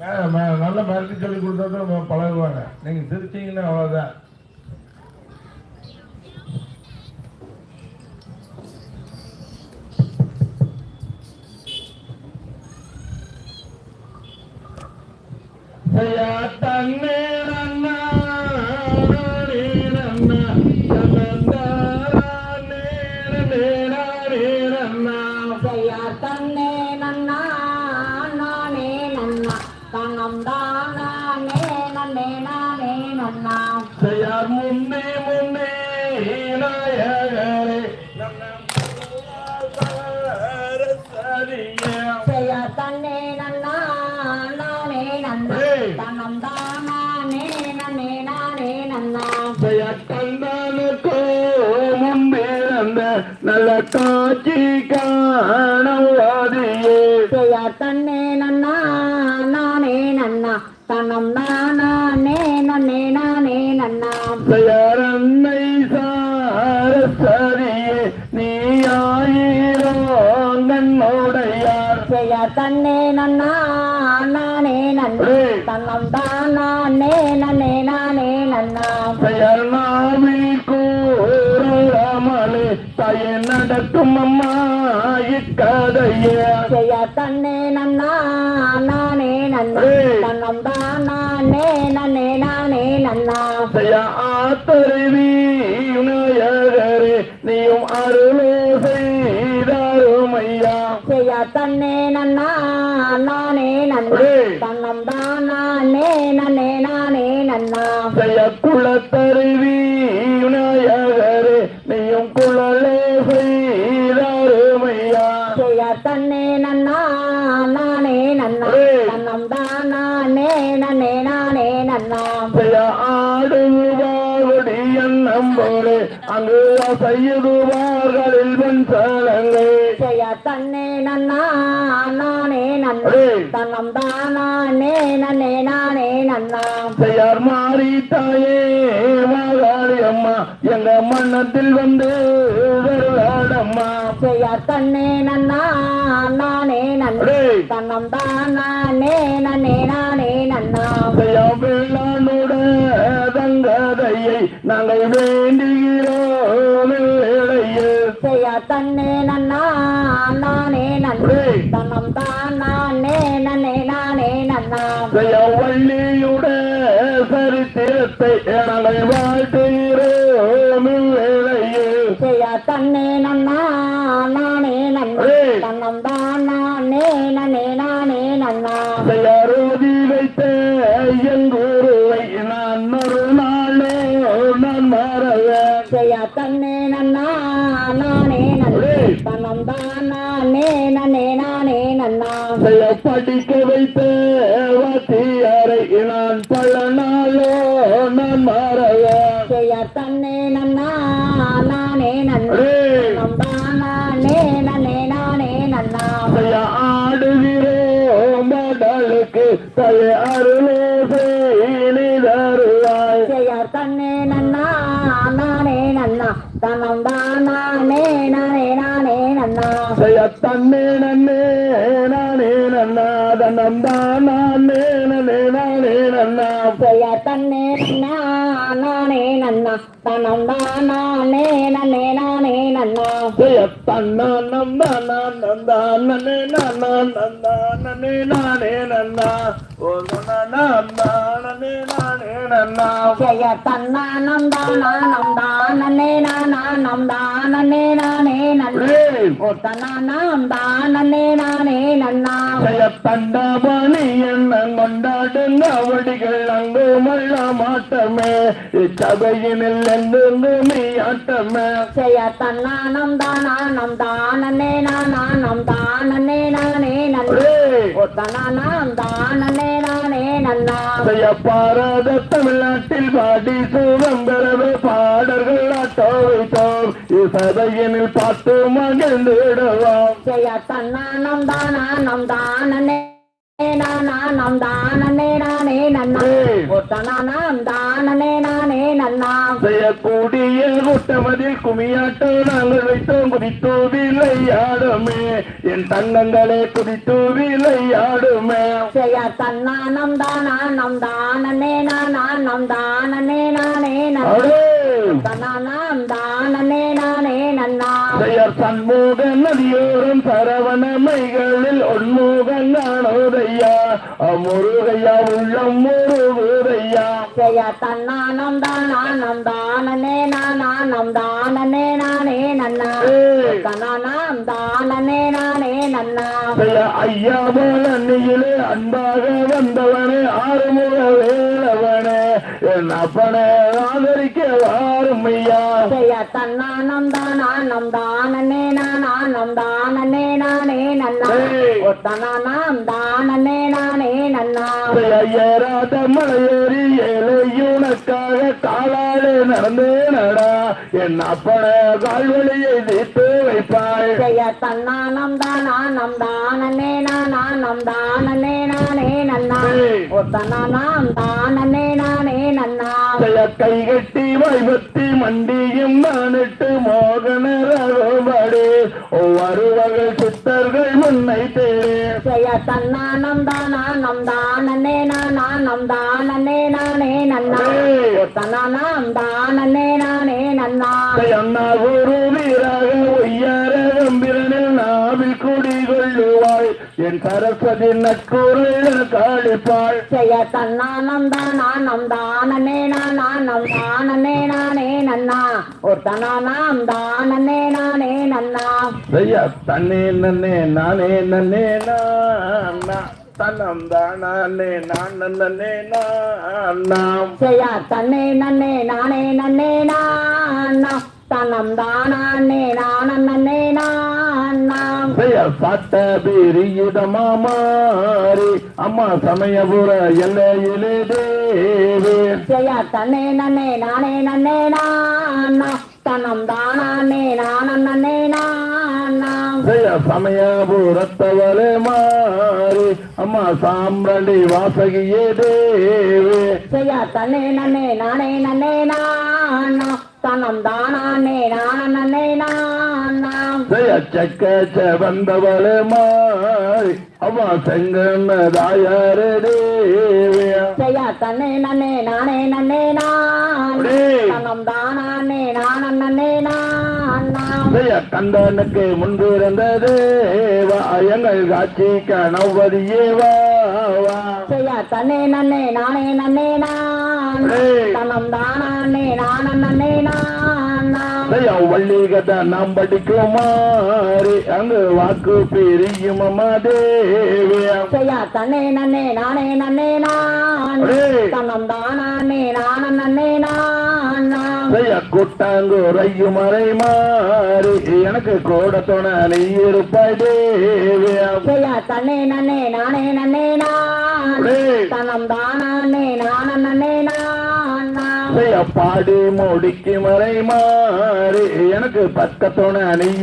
நல்ல மிரட்டி சொல்லி கொடுத்தா தான் பழகுவாங்க. நீங்க சிரிச்சீங்கன்னா அவ்வளவுதான். தன்னை ஜயக்கந்தனுக்கோ முன்னேறந்த நல்ல காட்சி காணவாதியே ஜயா தன்னே நன்னா நானே நன்னா தனம் நானே நன்னே நானே நன்னா ஜயரன்னை சார சரியே நீ ஆயிரோ நன்னோடையார் ஜயா தன்னே நன்னா கூறமணி தய நடக்கும் அம்மா இக்கதையே தன்னே நன்னா நானே நன்னே தன்னம் தான் நானே நன்னே நானே நன்னா ஆத்தருவி விநாயகரே நீயும் அருளே செய்தாருமையா செய்யா தன்னே நன்னா தன்னம் தானா நேன நேனா நேனண்ணா செய்ய குலத்தருவி விநாயகரே நீயும் குழலே செய்தாரு மையா. செய்ய தன்னே நன்னா நானே நன்னா. தன்னம் தானா நேன நேனா நேனண்ணா செய்ய ஆடுவாவடி என்னம்போடு அங்கு செய்யுவார்களில் வெண் சலங்கை செய்ய நன்னா தன்னம் தானே நன்னே நானே நன்னா பெயர் மாறி தாயே வாழாடி அம்மா. எங்க மன்னத்தில் வந்து வருவாடம்மா. பெயர் தன்னே நன்னா நானே நன்றே தன்னம் தானே நன்னே நானே நன்னா. பெயர் வெள்ளானோட தங்கதையை நாங்கள் வேண்டுகிறோம். ತನ್ನೆ ನನ್ನ ನಾನೇ ನನ್ನ ஏய். ತನ್ನಂದಾನೇ ನನ್ನೇ ನಾನೇ ನನ್ನ செய்யா வள்ளியுட சரித்திரத்தை நாங்கள் வாழ்த்துகிறோம் வேளையில் ಜಯ ತನ್ನೆ ನನ್ನ ನಾನೇ ನನ್ನ ஏய். ತನ್ನಂದಾನೇ ನನ್ನೇ ನಾನೇ ನನ್ನ செய்யாரோதி வைத்த எங்கூருவை தய அருளே செய்தருவாய் செய்யார் தன்னே நன்னா நானே நன்னா. தன்னந்தா நானே நானே நானே நன்னா. செய்ய தன்னே நன்னே நானே நன்னா. தன்னந்தா நானே நானே நானே நன்னா. செய்ய தன்னே நன்னா నానే నన్న నన్న నానే నన్నే నానే నన్న. పిల్లప్ప నాన్న నాన్న నాన్నే నాన్న నాన్నే నానే నన్న. கொண்டாடுங்க அவடிகள் அங்கு மல்ல மாட்டமே இச்சபையினில் எங்கெங்கு நீ ஆட்டமே செய்ய தன்னானம் தானானம் தானே நானானம் தானே நானே நல்லே கொத்தனானா அந்த ஆனனே நானே நன்னா பாரத தமிழ்நாட்டில் பாடி சூரம் பெறவே பாடர்கள் ஆட்டோ வைத்தோம். இசதையினில் பார்த்து மகிழ்ந்திடுவோம். ஜெய தன்னானம் தானா நம் தானனே நானா நம் தானனே நானே நன்னா நானே நன்னாம் செய்யக்கூடிய கூட்டமதில் குமியாட்டம் நாங்கள் வைத்தோம் குதித்து விளையாடுமே என் தங்கங்களே குதித்து விளையாடுமே ஜெய தன்னானம் தானானம் தானனே நானானம் தானனே நானே தானனே பெயர் சண்முக நதியோரம் சரவணமைகளில் ஒன்முகம் காணோதையா முருகையா உள்ளம் முருகுதையா? ஜெய தன்னானம் தானானம் தானனே நானானம் தானனே நானே நன்னா. ஏய்! தன்னானாம் தானனே நானே நன்னா. பெய ஐயா போல அன்னியிலே அன்பாக வந்தவனே ஆறுமுக வேலவனே. என் அப்பனே ஆதரிக்க வாரும் ஐயா ஜெய தன்னானம் தானானம் தானனே நானானம் தானனே நானே நன்னா! ஒத்தனானாம் தானனே நானே நன்னா. ஏறாத மலையேறி ஏழையுனக்காக காலாலே நடந்தே நடா. என் அப்பன கால்வழியை தீர்த்து வைப்பாய். ஜெய தன்னானம் நானானம் நானே நன்னா! ஒத்தனானாம் கை கட்டி வைபத்தி மண்டியும் நானிட்டு மோகன ரகுபடி. ஒவ்வொரு வகை சித்தர்கள் முன்னை தேரே ஜெய தன்னானம் தானானம் தானனே நானானம் தானனே நானே நன்னா. ஏய்! ஒத்தனானாம் தானனே நானே நன்னா. அண்ணா வீராக கம்பிரனில் நாவில் குடிகொள்ளுவாய் என் சரஸ்வதி நட்குரல் காளிப்பாள் ஜெய தன்னானம் தானானம் தானனே நானானம் தானனே நானே நன்னா. ஒத்தனானாம் தானனே நானே நன்னா. ஐயா தன்னே நன்னே நானே நன்னே நானா தன்னம் தானே நான் நன்னே நாம் ஜெய தன்னே நன்னே நானே நன்னே நானா தன்னம் தானே நானம் நன்னே நானாம் சாட்ட மாறி அம்மா சமயபுர எல்லையிலே தேவே. ஜெய தன்னே நன்னே நானே நன்னே நானா தன்னம் தானே நானம் நன்னே நானாம் ஜெய சமயபுரத்தவளே மாறி அம்மா சாம்பிரண்டி வாசகியே தேவே. ஜெய தன்னே நன்னே நானே நன்னே நானா தன்னம் தானே நானம் நன்னே நானாம் ஜெய சக்க வந்தவளே மாறி அம்மா செங்கண்ண தாயாரே தேவே ஜெய தன்னே நன்னே நானே நன்னே நான். தன்னம் தானே நானம் நன்னே நானாம் ஜெய கந்தனுக்கு முன்பிருந்த தேவா எங்கள் காட்சி கணவதியே வா வா. ஜெய தன்னே நன்னே நானே நன்னே நான். தன்னம் தானே நானம் நன்னே நானாம் ஜெய வள்ளி கதை நாம் படிக்குமாறு அங்கு வாக்கு பிரியும் அம்மா தேவியா ஜெய தன்னே நன்னே நானே நன்னே நான். தன்னம் தானே நானம் நன்னே நானாம் ஜெய கூட்டாங்குறையும் மறை மாறி. எனக்கு கூட துணை நீ இருப்பாய் ஜெய தன்னே நன்னே நானே நன்னே நான். தன்னம் தானே நன்னே நானாம் ஜெய பாடி முடிக்கு மறை மாறி. எனக்கு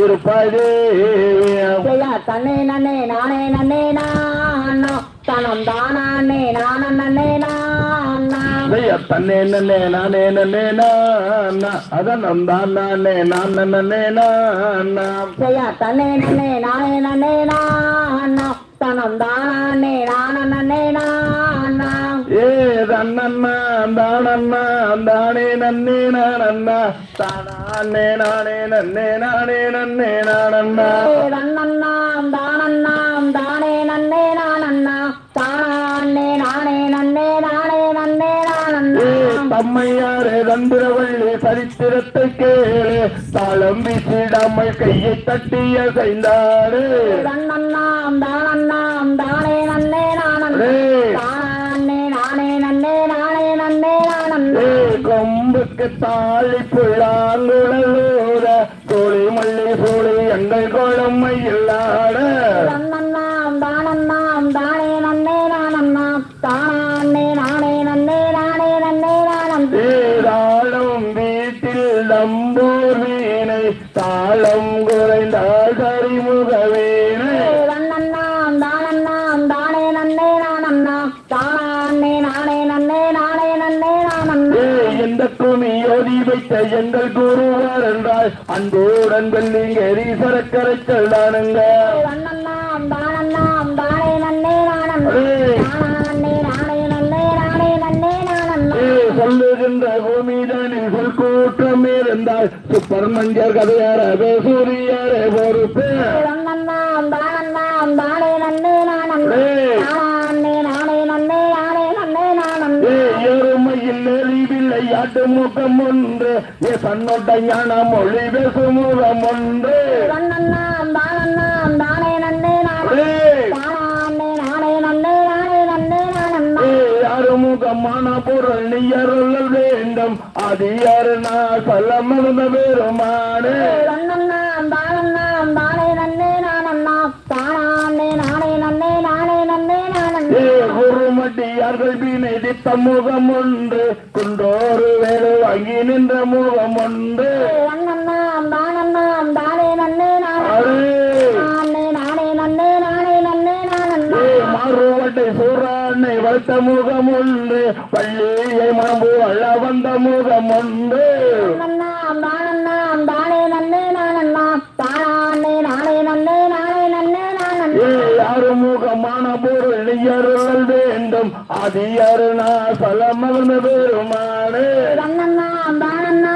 இருப்பாய் தேவியா ஜெய தன்னே நன்னே நானே நன்னே நானோ. தனம் தானே நானம் நன்னே ஜெய தன்னே நன்னே நானே நன்னே நானா. அதனம் தான் நானே நான் நன்னே நானா. தன்னே நன்னே நானே நன்னே நானோ. தனம் தானே நானம் நன்னே ஏ தன்னண்ணா தானண்ணா தானே நன்னே நானண்ணா தானே நானே நன்னே நானே நன்னே நானண்ணா தன்னண்ணாம் தானண்ணாம் தானே நன்னே நானண்ணா. தானே நானே நன்னே நானே நன்னே நானண்ணா. தம்மையாரே தந்திரவள்ளி சரித்திரத்தை கேளு. தாளம் வீசிடாமல் கையை தட்டிய தானண்ணாம் தானே நன்னே நானண்ணா. கொம்புக்கு தாழி புல்லாங்குழலூர கோழி மல்லி சோழி எங்கள் குழம்பை இல்லாட ஓதி வைத்த எங்கள் குருவார் என்றால் அன்புடன் வெள்ளிங்க ரீசரக்கரை செல்லானுங்க. சொல்லுகின்ற பூமிதனில் சொல் கூட்டம் இருந்தால் சுப்பர் மஞ்சர் கதையாரவே சூரியரே பொறுப்பு ஆட்டு முகம் ஒன்று சன்னொட்ட ஞான மொழி பேசும் முகம் ஒன்று அறுமுகமான பொருள் நீ அருளல் வேண்டும் அது யாரு? நான் சொல்ல மறந்த பெருமானே குருமட்டியார்கள் வீணை தித்த முகம் ஒன்று குண்டோரு வேறு வாங்கி நின்ற முகம் ஒன்று மாறுவட்டை சூறானை வளர்த்த முகம் ஒன்று பள்ளியை மரபு அள்ள வந்த முகம் ஒன்று அண்ணண்ணாம் தானண்ணாம் தானே நன்னே நானண்ணா தானே நானே நன்னே நானே நன்னே நானண்ணா ஏ யாரு முகமான பொருள் வேண்டும். ஆதி அருணா சலம் பெருமானே.